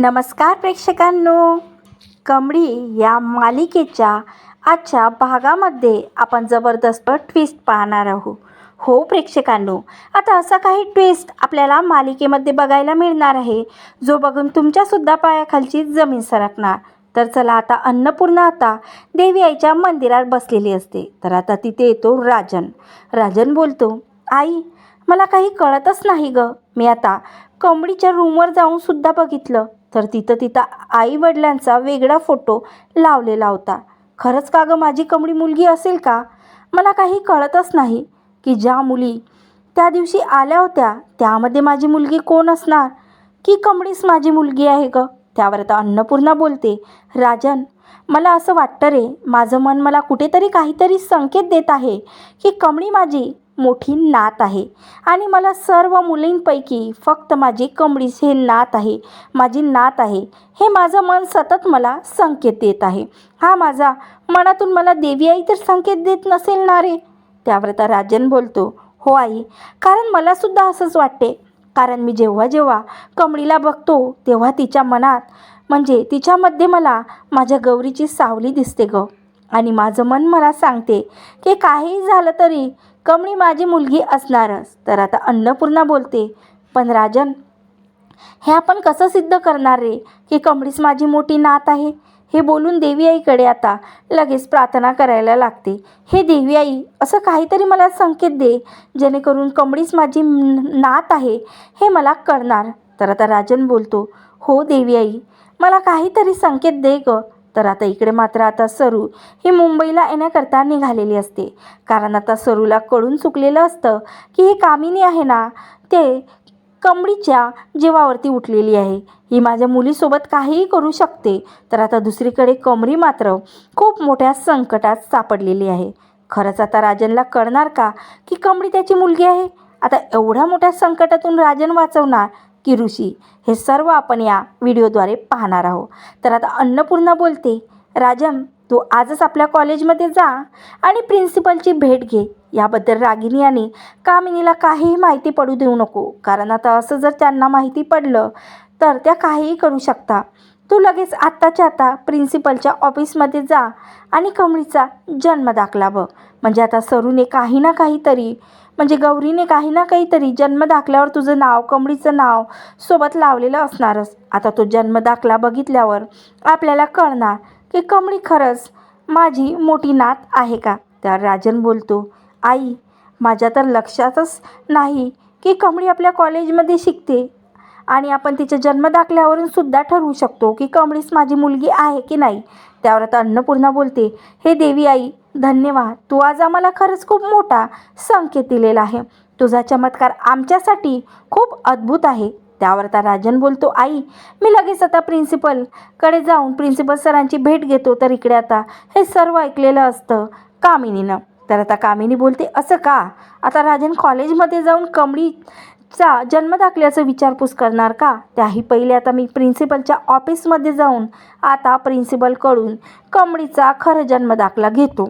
नमस्कार प्रेक्षकांनो. कमळी या मालिकेच्या आजच्या भागामध्ये आपण जबरदस्त ट्विस्ट पाहणार आहोत. हो प्रेक्षकांनो आता असा काही ट्विस्ट आपल्याला मालिकेमध्ये बघायला मिळणार आहे. जो बघून तुमच्यासुद्धा पायाखालची जमीन सरकणार. तर चला आता अन्नपूर्णा आता देवी आईच्या मंदिरात बसलेली असते. तर आता तिथे येतो राजन. राजन बोलतो आई मला काही कळतच नाही ग. मी आता कमडीच्या रूमवर जाऊन सुद्धा बघितलं. तर तिथं तिथं आई वडिलांचा वेगळा फोटो लावलेला होता. खरंच का गं माझी कमळी मुलगी असेल का? मला काही कळतच नाही की ज्या मुली त्या दिवशी आल्या होत्या त्यामध्ये माझी मुलगी कोण असणार? की कमळीच माझी मुलगी आहे ग? त्यावर आता अन्नपूर्णा बोलते राजन मला असं वाटतं रे माझं मन मला कुठेतरी काहीतरी संकेत देत आहे की कमळी माझी मोठी नात आहे. आणि मला सर्व मुलींपैकी फक्त माझी कमळीस हे नात आहे माझी नात आहे. हे माझं मन सतत मला संकेत देत आहे. हा माझा मनातून मला देवी आई तर संकेत देत नसेल ना रे? त्यावर आता राजन बोलतो हो आई. कारण मलासुद्धा असंच वाटते. कारण मी जेव्हा जेव्हा कमळीला बघतो तेव्हा तिच्या मनात म्हणजे तिच्यामध्ये मला माझ्या गौरीची सावली दिसते ग. आणि माझं मन मला सांगते की काहीही झालं तरी कमळी माझी मुलगी असणारच. तर आता अन्नपूर्णा बोलते पण राजन हे आपण कसं सिद्ध करणार रे? की कमळीस माझी मोठी नात आहे. हे बोलून देवी आईकडे आता लगेच प्रार्थना करायला लागते. हे देवी आई असं काहीतरी मला संकेत दे जेणेकरून कमळीस माझी नात आहे. हे मला कळणार. तर आता राजन बोलतो हो देवी आई मला काहीतरी संकेत दे ग. तर आता इकडे मात्र आता सरू ही मुंबईला येण्याकरता निघालेली असते. कारण आता सरूला कळून चुकलेलं असतं की ही कामिनी आहे ना ते कमडीच्या जीवावरती उठलेली आहे. ही माझ्या मुलीसोबत काहीही करू शकते तर आता दुसरीकडे कमरी मात्र खूप मोठ्या संकटात सापडलेली आहे. खरंच आता राजनला कळणार का की कमळी त्याची मुलगी आहे? आता एवढ्या मोठ्या संकटातून राजन वाचवणार की ऋषी हे सर्व आपण या व्हिडिओद्वारे पाहणार आहोत. तर आता अन्नपूर्णा बोलते राजम तू आजच आपल्या कॉलेजमध्ये जा आणि प्रिन्सिपलची भेट घे. याबद्दल रागिनी आणि कामिनीला काहीही माहिती पडू देऊ नको. कारण आता असं जर त्यांना माहिती पडलं तर त्या काहीही करू शकता. तू लगेच आत्ताच्या आता प्रिन्सिपलच्या ऑफिसमध्ये जा आणि कमळीचा जन्म दाखला बघ. म्हणजे आता सरूने काही ना काहीतरी म्हणजे गौरीने काही ना काहीतरी जन्म दाखल्यावर तुझं नाव कमळीचं नाव सोबत लावलेलं असणारच. आता तो जन्म दाखला बघितल्यावर आपल्याला कळणार की कमळी खरंच माझी मोठी नात आहे का? तर राजन बोलतो आई माझ्या तर लक्षातच नाही की कमळी आपल्या कॉलेजमध्ये शिकते. आणि आपण तिच्या जन्मदाखल्यावरून सुद्धा ठरवू शकतो की कमळीस माझी मुलगी आहे की नाही. त्यावर आता अन्नपूर्णा बोलते हे देवी आई धन्यवाद. तू आज आम्हाला खरंच खूप मोठा संकेत दिलेला आहे. तुझा चमत्कार आमच्यासाठी खूप अद्भुत आहे. त्यावर आता राजन बोलतो आई मी लगेच आता प्रिन्सिपलकडे जाऊन प्रिन्सिपल सरांची भेट घेतो. तर इकडे आता हे सर्व ऐकलेलं असतं कामिनीनं. तर आता कामिनी बोलते असं का? आता राजन कॉलेजमध्ये जाऊन कमळी चा जन्मदाखल्याचं विचारपूस करणार का? त्याही पहिले आता मी प्रिन्सिपलच्या ऑफिसमध्ये जाऊन आता प्रिन्सिपलकडून कमळीचा खरं जन्मदाखला घेतो.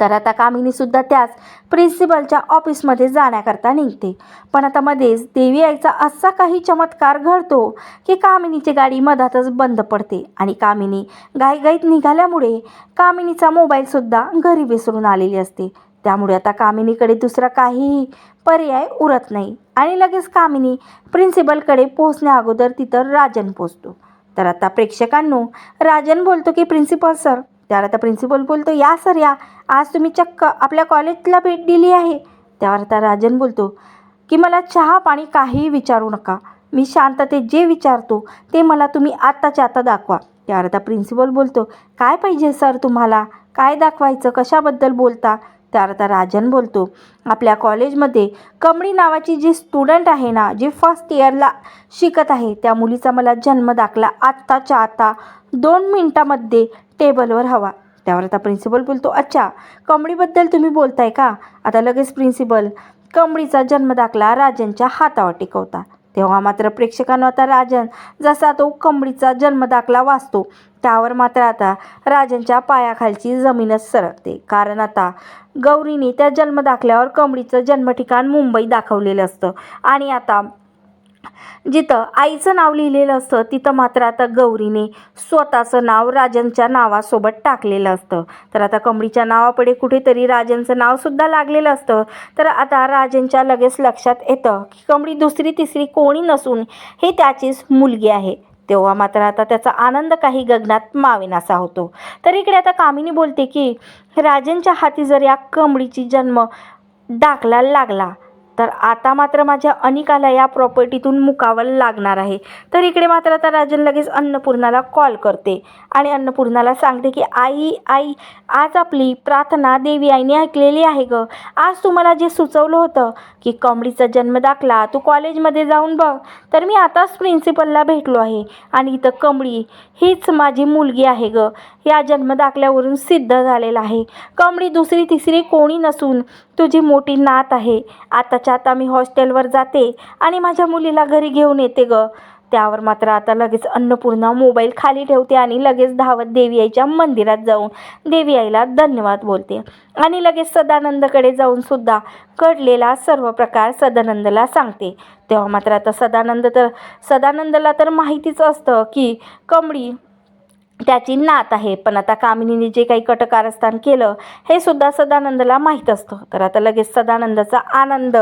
तर आता कामिनीसुद्धा त्याच प्रिन्सिपलच्या ऑफिसमध्ये जाण्याकरता निघते. पण आता मध्येच देवी आईचा असा काही चमत्कार घडतो की कामिनीची गाडी मधातच बंद पडते आणि कामिनी घाईघाईत निघाल्यामुळे कामिनीचा मोबाईलसुद्धा घरी विसरून आलेली असते. त्यामुळे आता कामिनीकडे दुसरा काहीही पर्याय उरत नाही. आणि लगेच कामिनी प्रिन्सिपलकडे पोहोचण्या अगोदर तिथं राजन पोचतो तर आता प्रेक्षकांनो राजन बोलतो की प्रिन्सिपल सर त्यावर आता प्रिन्सिपल बोलतो या सर या. आज तुम्ही चक्क आपल्या कॉलेजला भेट दिली आहे. त्यावर आता राजन बोलतो की मला चहा पाणी काहीही विचारू नका. मी शांततेत जे विचारतो ते मला तुम्ही आत्ताच्या आता दाखवा. त्यावर आता प्रिन्सिपल बोलतो काय पाहिजे सर तुम्हाला? काय दाखवायचं? कशाबद्दल बोलता? त्यावर आता राजन बोलतो आपल्या कॉलेजमध्ये कमळी नावाची जी स्टुडंट आहे ना जी फर्स्ट इयरला शिकत आहे त्या मुलीचा मला जन्म दाखला आत्ताच्या आता दोन मिनटामध्ये टेबलवर हवा. त्यावर आता प्रिन्सिपल बोलतो अच्छा कमळीबद्दल तुम्ही बोलताय का? आता लगेच प्रिन्सिपल कमळीचा जन्म दाखला राजनच्या हातावर टिकवता. तेव्हा मात्र प्रेक्षकांना आता राजन जसा तो कंबडीचा जन्मदाखला वाचतो त्यावर मात्र आता राजनच्या पायाखालची जमीनच सरकते. कारण आता गौरीने त्या जन्मदाखल्यावर कंबडीचं जन्मठिकाण मुंबई दाखवलेलं असतं. आणि आता जिथं आईचं नाव लिहिलेलं असतं तिथं मात्र आता गौरीने स्वतःचं नाव राजनच्या नावासोबत टाकलेलं असतं. तर आता कमळीच्या नावापुढे कुठेतरी राजनचं नावसुद्धा लागलेलं असतं. तर आता राजनच्या लगेच लक्षात येतं की कमळी दुसरी तिसरी कोणी नसून हे त्याचीच मुलगी आहे. तेव्हा मात्र आता त्याचा आनंद काही गगनात मावेनासा होतो. तर इकडे आता कामिनी बोलते की राजनच्या हाती जर या कमळीची जन्म दाखला लागला तर आता मात्र माझ्या अनिकाला या प्रॉपर्टीतून मुकावं लागणार आहे. तर इकडे मात्र आता राजन लगेच अन्नपूर्णाला कॉल करते आणि अन्नपूर्णाला सांगते की आई आई आज आपली प्रार्थना देवी आईने ऐकलेली आहे ग. आज तुम्हाला जे सुचवलं होतं की कमळीचा जन्म दाखला तू कॉलेजमध्ये जाऊन बघ. तर मी आताच प्रिन्सिपलला भेटलो आहे आणि इथं कमळी हीच माझी मुलगी आहे ग. या जन्मदाखल्यावरून सिद्ध झालेला आहे. कमळी दुसरी तिसरी कोणी नसून तुझी मोठी नात आहे. आताच्या आता मी हॉस्टेलवर जाते आणि माझ्या मुलीला घरी घेऊन येते ग. त्यावर मात्र आता लगेच अन्नपूर्णा मोबाईल खाली ठेवते आणि लगेच धावत देवी आईच्या मंदिरात जाऊन देवी आईला धन्यवाद बोलते. आणि लगेच सदानंदकडे जाऊन सुद्धा घडलेला सर्व प्रकार सदानंदला सांगते. तेव्हा मात्र आता सदानंद तर सदानंदला तर माहितीच असतं की कमळी त्याची नात आहे. पण आता कामिनीने जे काही कटकारस्थान केलं हे सुद्धा सदानंदला माहीत असतं. तर आता लगेच सदानंदाचा आनंद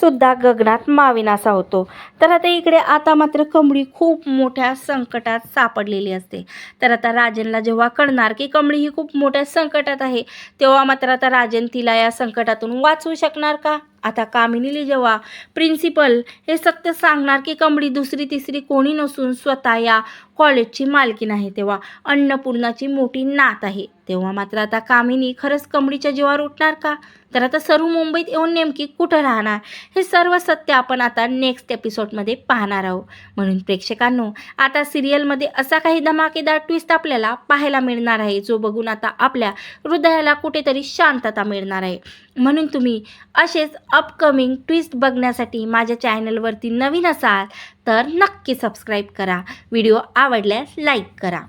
सुद्धा गगनात माविनासा होतो. तर आता इकडे आता मात्र कमळी खूप मोठ्या संकटात सापडलेली असते. तर आता राजनला जेव्हा कळणार की कमळी ही खूप मोठ्या संकटात आहे तेव्हा मात्र आता राजन तिला या संकटातून वाचवू शकणार का? आता कामिनीली जेव्हा प्रिन्सिपल हे सत्य सांगणार की कमळी दुसरी तिसरी कोणी नसून स्वतः या कॉलेजची मालकीन आहे तेव्हा अन्नपूर्णाची मोठी नात आहे. तेव्हा मात्र आता कामिनी खरंच कमडीच्या जीवावर उठणार का? तर आता सर्व मुंबईत येऊन नेमकी कुठं राहणार? हे सर्व सत्य आपण आता नेक्स्ट एपिसोडमध्ये पाहणार आहोत. म्हणून प्रेक्षकांनो आता सिरियलमध्ये असा काही धमाकेदार ट्विस्ट आपल्याला पाहायला मिळणार आहे जो बघून आता आपल्या हृदयाला कुठेतरी शांतता मिळणार आहे. म्हणून तुम्ही असेच अपकमिंग ट्विस्ट बघण्यासाठी माझ्या चॅनलवरती नवीन असाल तर नक्की सबस्क्राईब करा. व्हिडिओ आवडल्यास लाईक करा.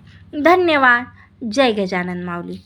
धन्यवाद. जय गजानन माऊली.